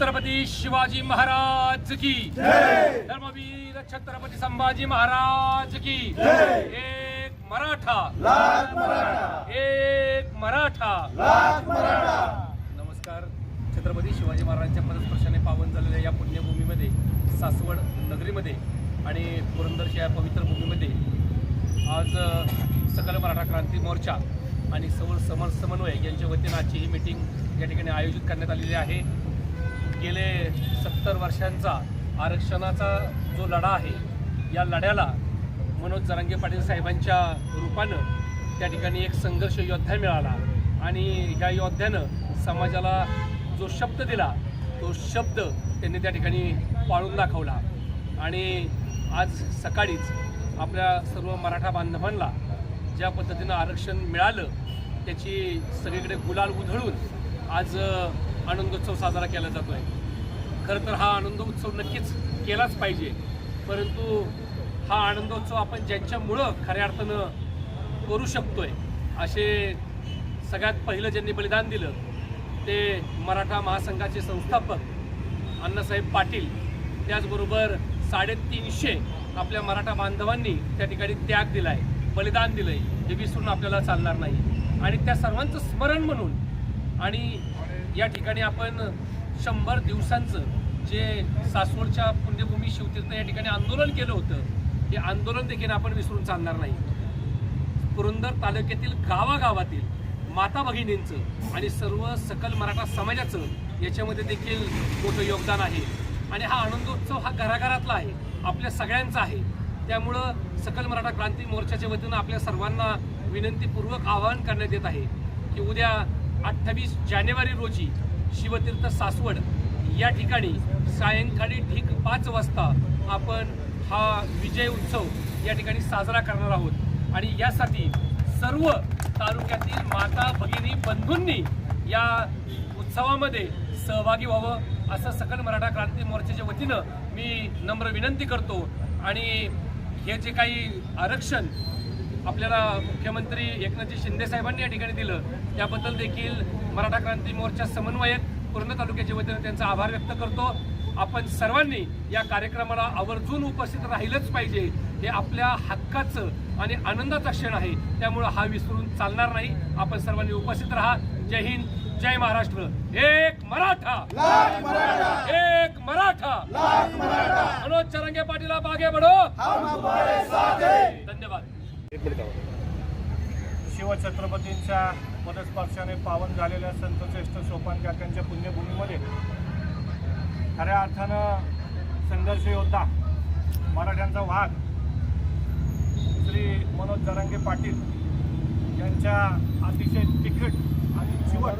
छत्रपती शिवाजी महाराज की. धर्मवीर छत्रपती संभाजी महाराज की. एक मराठा. एक मराठा. नमस्कार. छत्रपती शिवाजी महाराजांच्या पदस्पर्शाने पावन झालेल्या या पुण्यभूमीमध्ये सासवड नगरीमध्ये आणि पुरंदरच्या या पवित्र भूमीमध्ये आज सकल मराठा क्रांती मोर्चा आणि समर समन्वय यांच्या वतीनं आजची ही मीटिंग या ठिकाणी आयोजित करण्यात आलेली आहे. गेले सत्तर वर्षांचा आरक्षणाचा जो लढा आहे या लढ्याला मनोज जरांगे पाटील साहेबांच्या रूपानं त्या ठिकाणी एक संघर्ष योद्धा मिळाला आणि ह्या योद्ध्यानं समाजाला जो शब्द दिला तो शब्द त्यांनी त्या ठिकाणी पाळून दाखवला. आणि आज सकाळीच आपल्या सर्व मराठा बांधवांना ज्या पद्धतीनं आरक्षण मिळालं त्याची सगळीकडे गुलाल उधळून आज आनंदोत्सव साजरा केला जातो आहे खरं तर हा आनंद उत्सव नक्कीच केलाच पाहिजे. परंतु हा आनंदोत्सव आपण ज्यांच्यामुळं खऱ्या अर्थानं करू शकतो आहे असे सगळ्यात पहिलं ज्यांनी बलिदान दिलं ते मराठा महासंघाचे संस्थापक अण्णासाहेब पाटील. त्याचबरोबर साडेतीनशे आपल्या मराठा बांधवांनी त्या ठिकाणी त्याग दिला आहे बलिदान दिलं आहे हे विसरून आपल्याला चालणार नाही. आणि त्या सर्वांचं स्मरण म्हणून आणि या ठिकाणी आपण शंभर दिवसांचं जे सासवडच्या पुण्यभूमी शिवतीर्थ या ठिकाणी आंदोलन केलं होतं हे आंदोलन देखील आपण विसरून चालणार नाही. पुरंदर तालुक्यातील गावागावातील माता भगिनींचं आणि सर्व सकल मराठा समाजाचं याच्यामध्ये देखील मोठं योगदान आहे. आणि हा आनंदोत्सव हा घराघरातला आहे आपल्या सगळ्यांचा आहे. त्यामुळं सकल मराठा क्रांती मोर्चाच्या वतीनं आपल्या सर्वांना विनंतीपूर्वक आवाहन करण्यात येत आहे की उद्या अठ्ठावीस जानेवारी रोजी शिवतीर्थ सासवड या ठिकाणी सायंकाळी ठीक पाच वाजता आपण हा विजय उत्सव या ठिकाणी साजरा करणार आहोत. आणि यासाठी सर्व तालुक्यातील माता भगिनी बंधूंनी या उत्सवामध्ये सहभागी व्हावं असं सकल मराठा क्रांती मोर्चाच्या वतीनं मी नम्र विनंती करतो. आणि हे जे काही आरक्षण आपल्याला मुख्यमंत्री एकनाथजी शिंदे साहेबांनी या ठिकाणी दिलं. त्याबद्दल देखील मराठा क्रांती मोर्चा समन्वयक पूर्ण तालुक्याच्या वतीनं त्यांचा आभार व्यक्त करतो. आपण सर्वांनी या कार्यक्रमाला आवर्जून उपस्थित राहिलंच पाहिजे. हे आपल्या हक्काचं आणि आनंदाचा क्षण आहे. त्यामुळं हा विसरून चालणार नाही. आपण सर्वांनी उपस्थित राहा. जय हिंद जय महाराष्ट्र. एक मराठा! एक मराठा! मनोज चरंगे पाटील आगे बढ़ो। धन्यवाद। शिवछत्रपतींच्या पदस्पर्शाने पावन झालेल्या संत श्रेष्ठ सोपान काकांच्या पुण्यभूमीमध्ये खऱ्या अर्थानं संघर्ष योद्धा मराठ्यांचा वाघ श्री मनोज जरांगे पाटील यांच्या अतिशय तिखट आणि चिवट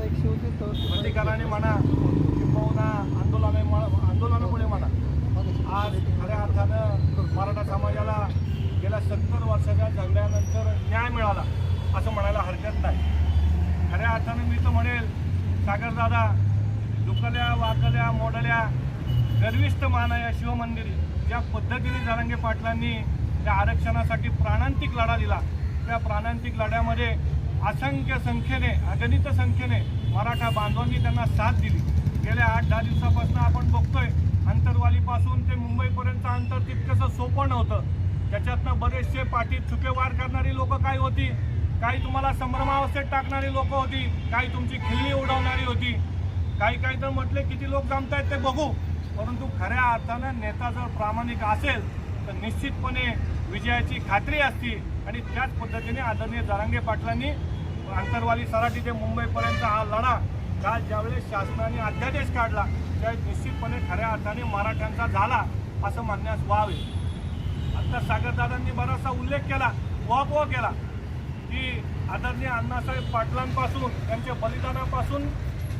प्रतिकाराने म्हणा किंबहुना आंदोलने आंदोलनामुळे म्हणा आज खऱ्या अर्थानं मराठा समाजाला गेल्या सत्तर वर्षाच्या झगड्यानंतर न्याय मिळाला असं म्हणायला हरकत नाही खऱ्या अर्थानं मी तर म्हणेल सागरदादा दुकल्या झालेल्या मोडल्या गर्विष्ठ माना या शिवमंदिरी ज्या पद्धतीने जारंगे पाटलांनी त्या आरक्षणासाठी प्राणांतिक लढा दिला. त्या प्राणांतिक लढ्यामध्ये असंख्य संख्येने अगणित संख्येने मराठा बांधवांनी त्यांना साथ दिली. गेल्या आठ दहा दिवसापासून आपण बघतोय अंतरवालीपासून ते मुंबईपर्यंत अंतर तितकंसं सोपं नव्हतं. त्याच्यातनं बरेचसे पाठीत चुके वार करणारी लोक काही होती? काही तुम्हाला संभ्रमावस्थेत टाकणारी लोक होती? काही तुमची खिल्ली उडवणारी होती? काही काही तर म्हटले किती लोक जमतायत ते बघू. परंतु खऱ्या अर्थानं नेता जर प्रामाणिक असेल तर निश्चितपणे विजयाची खात्री असती आणि त्याच पद्धतीने आदरणीय जरांगे पाटलांनी आंतरवाली सराठी ते मुंबईपर्यंत हा लढा काल ज्यावेळेस शासनाने अध्यादेश काढला त्यावेळेस निश्चितपणे खऱ्या अर्थाने मराठ्यांचा झाला असं म्हणण्यास वावे आता सागरदादांनी बराचसा उल्लेख केला वापवा केला की आदरणीय अण्णासाहेब पाटलांपासून त्यांच्या बलिदानापासून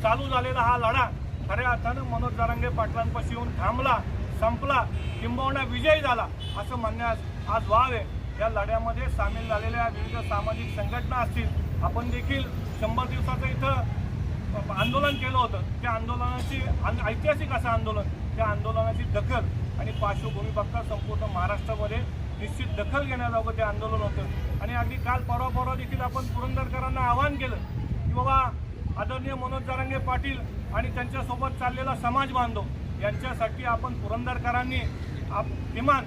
चालू झालेला हा लढा खऱ्या अर्थानं मनोज जारांगे पाटलांपाशी येऊन थांबला संपला किंबहुना विजयी झाला असं म्हणण्यास आज वाव आहे. या लढ्यामध्ये सामील झालेल्या विविध सामाजिक संघटना असतील आपण देखील शंभर दिवसाचं इथं आंदोलन केलं होतं. त्या आंदोलनाची आन- ऐतिहासिक असं आंदोलन त्या आंदोलनाची दखल आणि पार्श्वभूमी बघता संपूर्ण महाराष्ट्रामध्ये निश्चित दखल घेण्याजोगं ते आंदोलन होतं. आणि अगदी काल परवा परवा देखील आपण पुरंदरकरांना आवाहन केलं की बाबा आदरणीय मनोज जारंगे पाटील आणि त्यांच्यासोबत चाललेला समाज बांधव यांच्यासाठी आपण पुरंदरकरांनी आप किमान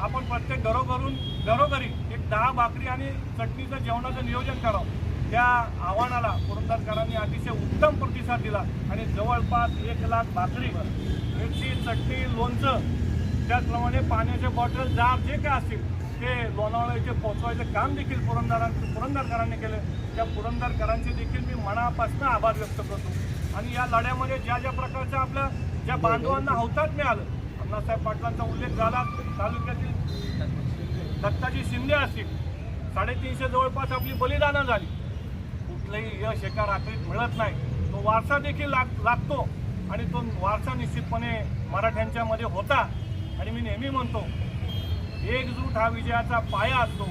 आपण प्रत्येक घरोघरून घरोघरी एक दहा भाकरी आणि चटणीचं जेवणाचं नियोजन करावं. त्या आव्हानाला पुरंदरकरांनी अतिशय उत्तम प्रतिसाद दिला आणि जवळपास एक लाख भाकरी मिरची चटणी लोणचं त्याचप्रमाणे पाण्याचे बॉटल जार जे काय असतील ते लोणावळा इथे पोचवायचं काम देखील पुरंदरां पुरंदरकरांनी केलं. त्या पुरंदरकरांचे देखील मी मनापासून आभार व्यक्त करतो. आणि या लढ्यामध्ये ज्या ज्या प्रकारच्या आपल्या ज्या बांधवांना हौतात मिळालं अण्णासाहेब पाटलांचा उल्लेख झाला तालुक्यातील दत्ताजी शिंदे असतील. साडेतीनशे जवळपास आपली बलिदानं झाली. कुठलंही यश एका रात्रीत मिळत नाही. तो वारसा देखील लाग लागतो. आणि तो वारसा निश्चितपणे मराठ्यांच्या मध्ये होता. आणि मी नेहमी म्हणतो एकजूट हा विजयाचा पाया असतो.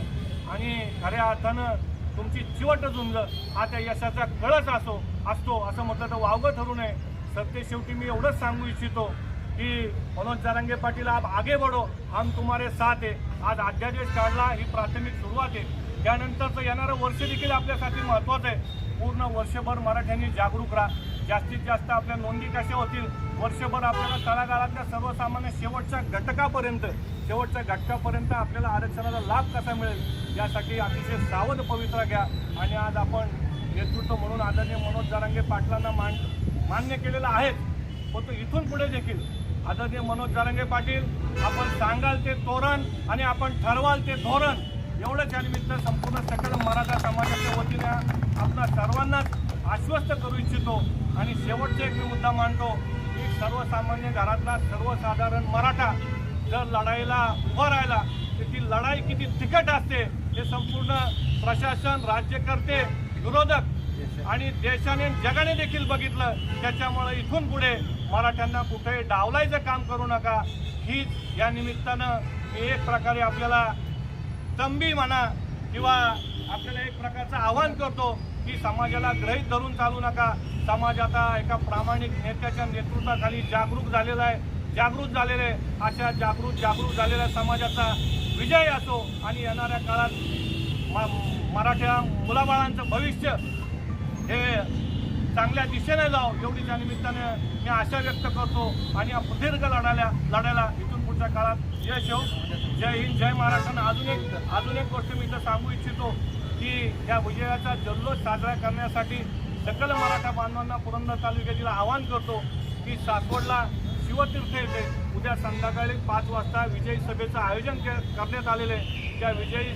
आणि खऱ्या अर्थानं तुमची चिवट झुंज हा त्या यशाचा कळस असो असतो असं म्हटलं तर वावगं ठरू नये. सत्य शेवटी मी एवढंच सांगू इच्छितो की मनोज जारंगे पाटील आप आगे बढ़ो हम तुम्हारे साथ आहे आज अध्यादेश काढला ही प्राथमिक सुरुवात आहे. त्यानंतरचं येणारं वर्ष देखील आपल्यासाठी महत्त्वाचं आहे. पूर्ण वर्षभर मराठ्यांनी जागरूक राहा. जास्तीत जास्त आपल्या नोंदी कशा होतील? वर्षभर आपल्याला तळागाळातल्या सर्वसामान्य शेवटच्या घटकापर्यंत शेवटच्या घटकापर्यंत आपल्याला आरक्षणाचा लाभ कसा मिळेल? यासाठी अतिशय सावध पवित्रा घ्या. आणि आज आपण नेतृत्व म्हणून आदरणीय मनोज जारांगे पाटलांना मान मान्य केलेलं आहेच. पण तो इथून पुढे देखील आदरणीय मनोज जारंगे पाटील आपण सांगाल ते तोरण आणि आपण ठरवाल ते धोरण. एवढंच या निमित्त संपूर्ण सकल मराठा समाजाच्या वतीने आपल्या सर्वांनाच आश्वस्त करू इच्छितो आणि शेवटचा एक मी मुद्दा मांडतो की सर्वसामान्य घरातला सर्वसाधारण मराठा जर लढाईला उभं राहिला तर ती लढाई किती तिखट असते हे संपूर्ण प्रशासन राज्यकर्ते विरोधक आणि देशाने जगाने देखील बघितलं. त्याच्यामुळे इथून पुढे मराठ्यांना कुठेही डावलायचं काम करू नका. हीच या निमित्तानं एक प्रकारे आपल्याला तंबी म्हणा किंवा आपल्याला एक प्रकारचं आव्हान करतो. की समाजाला ग्रहित धरून चालू नका. समाज आता एका प्रामाणिक नेत्याच्या नेतृत्वाखाली जागरूक झालेला आहे. जागृत झालेले आहे अशा जागृत जागरूक झालेल्या समाजाचा विजय असो आणि येणाऱ्या काळात म- मराठ्या मुलाबाळांचं भविष्य हे चांगल्या दिशेने जाव एवढीच्या निमित्ताने मी आशा व्यक्त करतो. आणि या प्रदीर्घ लढायला लढायला इथून पुढच्या काळात यश येऊ जय हिंद जय महाराष्ट्र. अजून एक अजून एक गोष्ट मी इथं सांगू इच्छितो. की या विजयाचा जल्लोष साजरा करण्यासाठी सकल मराठा बांधवांना पुरंदर तालुक्यातील आवाहन करतो की सासवडला शिवतीर्थ येथे उद्या संध्याकाळी पाच वाजता विजयी सभेचं आयोजन के करण्यात आलेलं आहे. त्या विजयी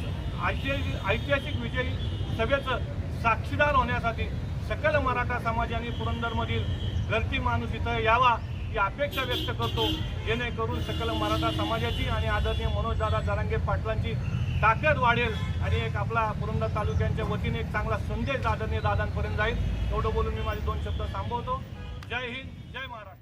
ऐतिहासिक ऐतिहासिक विजयी सभेचं साक्षीदार होण्यासाठी सकल मराठा समाजाने पुरंदरमधील घरती माणूस इथं यावा ही अपेक्षा व्यक्त करतो. जेणेकरून सकल मराठा समाजाची आणि आदरणीय मनोजदादा जरांगे पाटलांची ताकद वाढेल आणि एक आपला पुरंदर तालुक्यांच्या वतीने एक चांगला संदेश आदरणीय दादांपर्यंत जाईल. एवढं बोलून मी माझे दोन शब्द थांबवतो. जय हिंद जय महाराष्ट्र.